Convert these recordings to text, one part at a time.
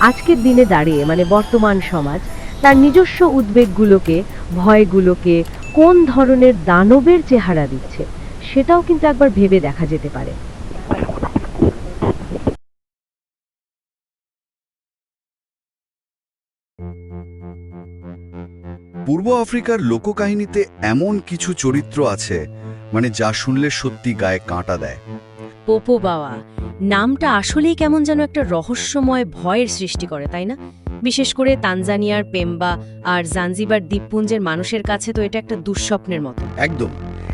আজকের দিনে দাঁড়িয়ে মানে বর্তমান সমাজ, তার নিজস্ব উদ্বেগগুলোকে, ভয়গুলোকে কোন ধরনের দানবের চেহারা দিচ্ছে, সেটাও কিন্তু একবার ভেবে দেখা যেতে পারে। পূর্ব আফ্রিকার লোককাহিনীতে এমন কিছু চরিত্র আছে মানে যা শুনলে সত্যি গায়ে কাঁটা দেয়। পোপো বাওয়া। নামটা আসলেই কেমন যেন একটা রহস্যময় ভয়ের সৃষ্টি করে, তাই না? বিশেষ করে তানজানিয়ার পেম্বা আর জাঞ্জিবার দ্বীপপুঞ্জের মানুষের কাছে তো এটা একটা দুঃস্বপ্নের মতো। একদম।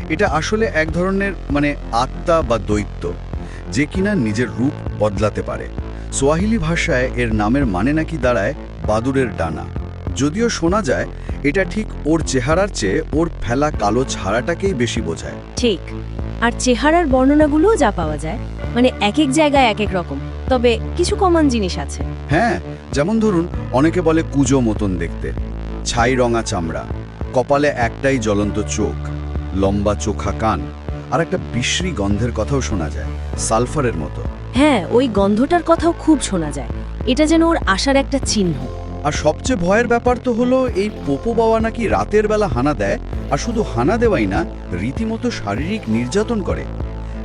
এটা আসলে এক ধরনের মানে আত্মা বা দৈত্য যে কিনা নিজের রূপ বদলাতে পারে। সোয়াহিলি ভাষায় এর নামের মানে নাকি দাঁড়ায় বাদুরের ডানা। যদিও শোনা যায় এটা ঠিক ওর চেহারার চেয়ে ওর ফেলা কালো ছাড়াটাকেই বেশি বোঝায়। ঠিক। আর চেহারার বর্ণনাগুলোও যা পাওয়া যায় মানে এক এক জায়গায় এক এক রকম। তবে কিছু কমন জিনিস আছে। হ্যাঁ যেমন ধরুন অনেকে বলে কুজো মতন দেখতে। ছাই রঙা চামড়া কপালে একটাই জ্বলন্ত চোখ লম্বা চোখা কান আর একটা বিশ্রী গন্ধের কথাও শোনা যায় সালফারের মতো। হ্যাঁ ওই গন্ধটার কথাও খুব শোনা যায়। এটা যেন ওর আশার একটা চিহ্ন। আর সবচেয়ে ভয়ের ব্যাপার তো হলো এই পোপো বাবা নাকি রাতের বেলা হানা দেয় আর শুধু হানা দেওয়াই না রীতিমতো শারীরিক নির্যাতন করে।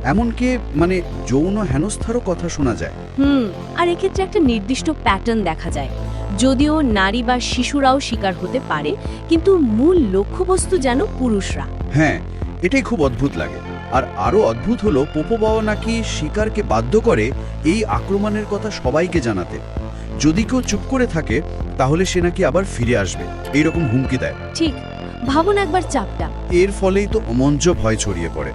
এমনকি মানে যৌন হেনস্থারও কথা শোনা যায়। হুম আর এক্ষেত্রে একটা নির্দিষ্ট প্যাটার্ন দেখা যায়। যদিও নারী বা শিশুরাও শিকার হতে পারে কিন্তু মূল লক্ষ্যবস্তু যেন পুরুষরা। হ্যাঁ এটাই খুব অদ্ভুত লাগে। আর আরও অদ্ভুত হলো পোপো বাবা নাকি শিকারকে বাধ্য করে এই আক্রমণের কথা সবাইকে জানাতে। যদি কেউ চুপ করে থাকে তাহলে সে নাকি আবার ফিরে আসবে। এইরকম হুমকি দেয়। ঠিক ভাবুন একবার চাপটা। এর ফলেই তো অমঞ্চ ভয় ছড়িয়ে পড়ে।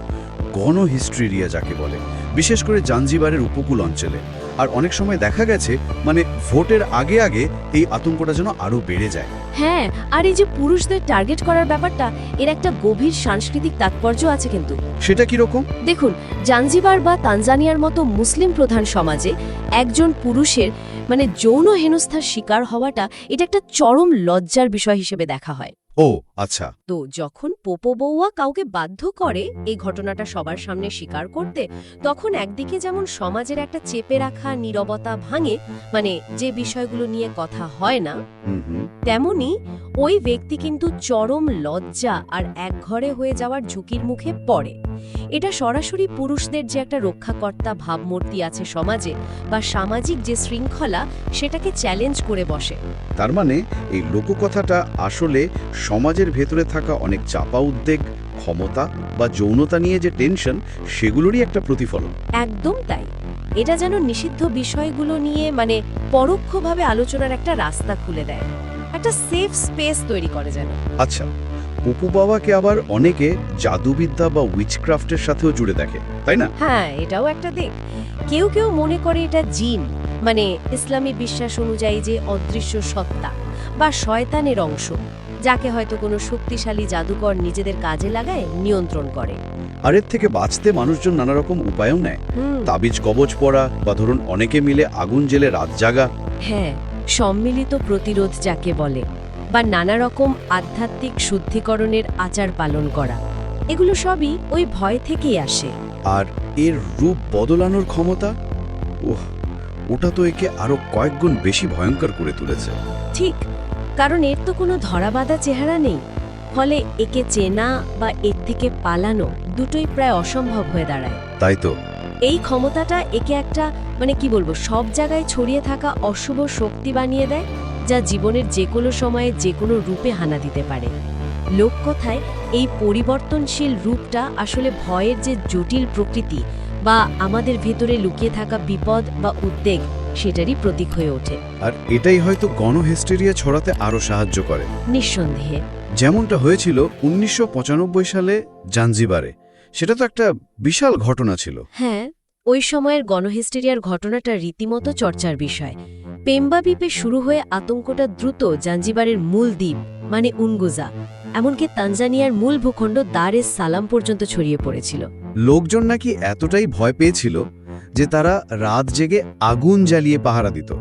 গণ হিস্ট্রিরিয়া যাকে বলে বিশেষ করে জাঞ্জিবারের উপকূল অঞ্চলে। আর অনেক সময় দেখা গেছে মানে ভোটের আগে আগে এই আতঙ্কটা যেন আরও বেড়ে যায়। হ্যাঁ আর এই যে পুরুষদের টার্গেট করার ব্যাপারটা এর একটা গভীর সাংস্কৃতিক তাৎপর্য আছে কিন্তু। সেটা কীরকম দেখুন জাঞ্জিবার বা তানজানিয়ার মতো মুসলিম প্রধান সমাজে একজন পুরুষের মানে যৌন হেনস্থার শিকার হওয়াটা এটা একটা চরম লজ্জার বিষয় হিসেবে দেখা হয়। ও আচ্ছা। তো যখন পোপো বৌয়া কাউকে বাধ্য করে এই ঘটনাটা সবার সামনে স্বীকার করতে তখন একদিকে যেমন সমাজের একটা চেপে রাখা নীরবতা ভাঙে মানে যে বিষয়গুলো নিয়ে কথা হয় না তেমনি ওই ব্যক্তি কিন্তু চরম লজ্জা আর একঘরে হয়ে যাওয়ার ঝুঁকির মুখে পড়ে। এটা সরাসরি পুরুষদের যে একটা রক্ষাকর্তা ভাবমূর্তি আছে সমাজে বা সামাজিক যে শৃঙ্খলা সেটাকে চ্যালেঞ্জ করে বসে। তার মানে এই লোককথাটা আসলে সমাজের ভেতরে থাকা অনেক চাপা উদ্বেগ ক্ষমতা বা যৌনতা নিয়ে যে টেনশন সেগুলোরই একটা প্রতিফলন। একদম তাই। এটা যেন নিষিদ্ধ বিষয়গুলো নিয়ে মানে পরোক্ষভাবে আলোচনার একটা রাস্তা খুলে দেয়। একটা সেফ স্পেস তৈরি করে যেন। আচ্ছা পপু বাবাকে আবার অনেকে জাদুবিদ্যা বা উইচক্রাফটের সাথেও জুড়ে দেখে তাই না? হ্যাঁ এটাও একটা দিক। কেউ কেউ মনে করে এটা জিন মানে ইসলামী বিশ্বাস অনুযায়ী যে অদৃশ্য সত্তা বা শয়তানের অংশ যাকে হয়তো কোনো শক্তিশালী জাদুকর নিজেদের কাজে লাগায় নিয়ন্ত্রণ করে। আর এর থেকে বাঁচতে মানুষজন নানা রকম উপায়ও নেয়। তাবিজ কবচ পরা বা ধরুন অনেকে মিলে আগুন জেলে রাত জাগা। হ্যাঁ সম্মিলিত প্রতিরোধ যাকে বলে বা নানা রকম আধ্যাত্মিক শুদ্ধিকরণের আচার পালন করা। এগুলো সবই ওই ভয় থেকেই আসে। আর এর রূপ বদলানোর ক্ষমতা? ওহ ওটা তো একে আরও কয়েক গুণ বেশি ভয়ঙ্কর করে তুলেছে। ঠিক কারণ এর তো কোনো ধরাবাঁধা চেহারা নেই। ফলে একে চেনা বা এর থেকে পালানো দুটোই প্রায় অসম্ভব হয়ে দাঁড়ায়। তাই তো। এই ক্ষমতাটা একে একটা মানে কি বলব সব জায়গায় ছড়িয়ে থাকা অশুভ শক্তি বানিয়ে দেয়। যা জীবনের যে কোনো সময়ে যে কোনো রূপে হানা দিতে পারে। লোককথায় এই পরিবর্তনশীল রূপটা আসলে ভয়ের যে জটিল প্রকৃতি বা আমাদের ভেতরে লুকিয়ে থাকা বিপদ বা উদ্বেগ সেটারই প্রতীক হয়ে ওঠে। আর এটাই হয়তো গণহেস্টেরিয়া ছড়াতে আরও সাহায্য করে। নিঃসন্দেহে। যেমনটা হয়েছিল উনিশশো পঁচানব্বই সালে জাঞ্জিবারে। সেটা তো একটা বিশাল ঘটনা ছিল। হ্যাঁ ওই সময়ের গণহিস্টেরিয়ার ঘটনাটা রীতিমতো চর্চার বিষয়। পেম্বা দ্বীপে শুরু হয়ে আতঙ্কটা দ্রুত জাঞ্জিবারের মূল দ্বীপ মানে উনগুজা। এমনকি তানজানিয়ার মূল ভূখণ্ড দার সালাম পর্যন্ত ছড়িয়ে পড়েছিল। লোকজন নাকি এতটাই ভয় পেয়েছিল যে তারা রাত জেগে আগুন জ্বালিয়ে পাহারা দিত।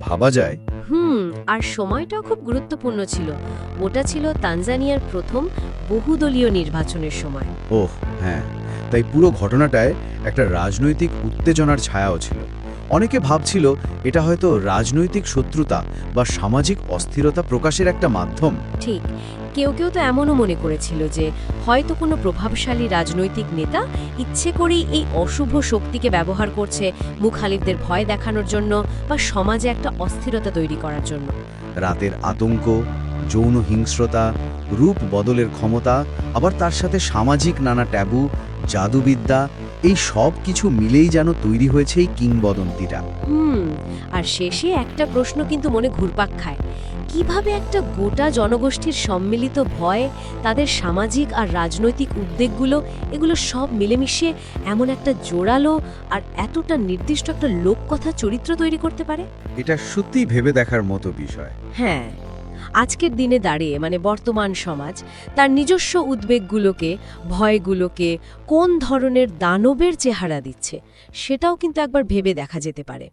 ভাবা যায়। হুম আর সময়টাও খুব গুরুত্বপূর্ণ ছিল। ওটা ছিল তানজানিয়ার প্রথম বহুদলীয় নির্বাচনের সময়। ওহ হ্যাঁ। তাই পুরো ঘটনাটায় একটা রাজনৈতিক উত্তেজনার ছায়াও ছিল। অনেকে ভাবছিল এটা হয়তো রাজনৈতিক শত্রুতা বা সামাজিক অস্থিরতা প্রকাশের একটা মাধ্যম। ঠিক। কেউ কেউ তো এমনও মনে করেছিল যে হয়তো কোনো প্রভাবশালী রাজনৈতিক নেতা ইচ্ছে করেই এই অশুভ শক্তিকে ব্যবহার করছে মুখালিফদের ভয় দেখানোর জন্য বা সমাজে একটা অস্থিরতা তৈরি করার জন্য। রাতের আতঙ্ক যৌন হিংস্রতা রূপ বদলের ক্ষমতা আবার তার সাথে সামাজিক নানা ট্যাবু জাদুবিদ্যা এই সব কিছু মিলেই যেন তৈরি হয়েছে এই কিংবদন্তিটা। হুম আর শেষে একটা প্রশ্ন কিন্তু মনে ঘুরপাক খায়। কীভাবে একটা গোটা জনগোষ্ঠীর সম্মিলিত ভয় তাদের সামাজিক আর রাজনৈতিক উদ্বেগগুলো এগুলো সব মিলেমিশে এমন একটা জোরালো আর এতটা নির্দিষ্ট একটা লোককথা চরিত্র তৈরি করতে পারে? এটা সত্যিই ভেবে দেখার মতো বিষয়। হ্যাঁ। আজকের দিনে দাঁড়িয়ে মানে বর্তমান সমাজ, তার নিজস্ব উদ্বেগগুলোকে, ভয়গুলোকে কোন ধরনের দানবের চেহারা দিচ্ছে, সেটাও কিন্তু একবার ভেবে দেখা যেতে পারে।